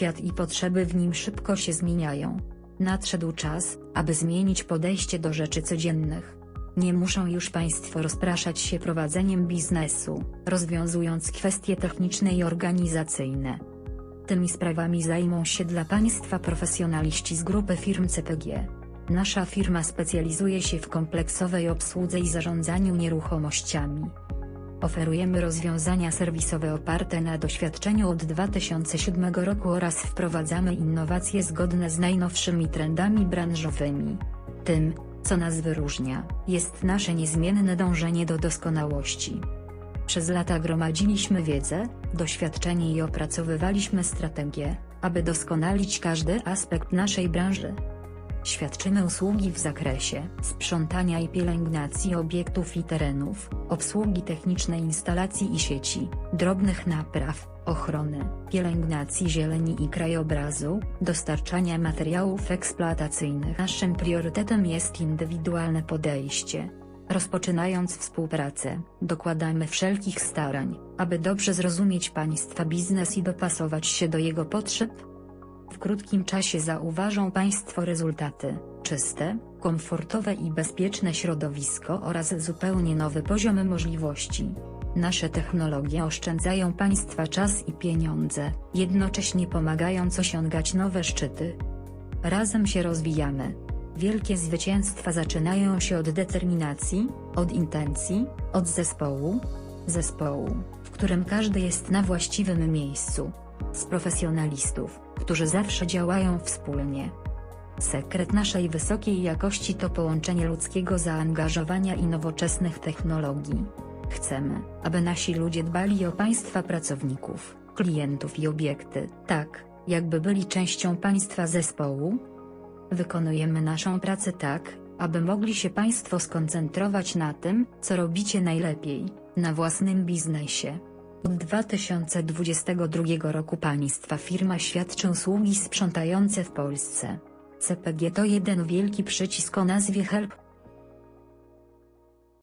Świat i potrzeby w nim szybko się zmieniają. Nadszedł czas, aby zmienić podejście do rzeczy codziennych. Nie muszą już Państwo rozpraszać się prowadzeniem biznesu, rozwiązując kwestie techniczne i organizacyjne. Tymi sprawami zajmą się dla Państwa profesjonaliści z grupy firm CPG. Nasza firma specjalizuje się w kompleksowej obsłudze i zarządzaniu nieruchomościami. Oferujemy rozwiązania serwisowe oparte na doświadczeniu od 2007 roku oraz wprowadzamy innowacje zgodne z najnowszymi trendami branżowymi. Tym, co nas wyróżnia, jest nasze niezmienne dążenie do doskonałości. Przez lata gromadziliśmy wiedzę, doświadczenie i opracowywaliśmy strategie, aby doskonalić każdy aspekt naszej branży. Świadczymy usługi w zakresie sprzątania i pielęgnacji obiektów i terenów, obsługi technicznej instalacji i sieci, drobnych napraw, ochrony, pielęgnacji zieleni i krajobrazu, dostarczania materiałów eksploatacyjnych. Naszym priorytetem jest indywidualne podejście. Rozpoczynając współpracę, dokładamy wszelkich starań, aby dobrze zrozumieć Państwa biznes i dopasować się do jego potrzeb, w krótkim czasie zauważą Państwo rezultaty, czyste, komfortowe i bezpieczne środowisko oraz zupełnie nowy poziom możliwości. Nasze technologie oszczędzają Państwa czas i pieniądze, jednocześnie pomagając osiągać nowe szczyty. Razem się rozwijamy. Wielkie zwycięstwa zaczynają się od determinacji, od intencji, od zespołu. Zespołu, w którym każdy jest na właściwym miejscu. Z profesjonalistów, którzy zawsze działają wspólnie. Sekret naszej wysokiej jakości to połączenie ludzkiego zaangażowania i nowoczesnych technologii. Chcemy, aby nasi ludzie dbali o państwa pracowników, klientów i obiekty, tak, jakby byli częścią państwa zespołu. Wykonujemy naszą pracę tak, aby mogli się Państwo skoncentrować na tym, co robicie najlepiej, na własnym biznesie. Od 2022 roku Państwa firma świadczy usługi sprzątające w Polsce. CPG to jeden wielki przycisk o nazwie Help,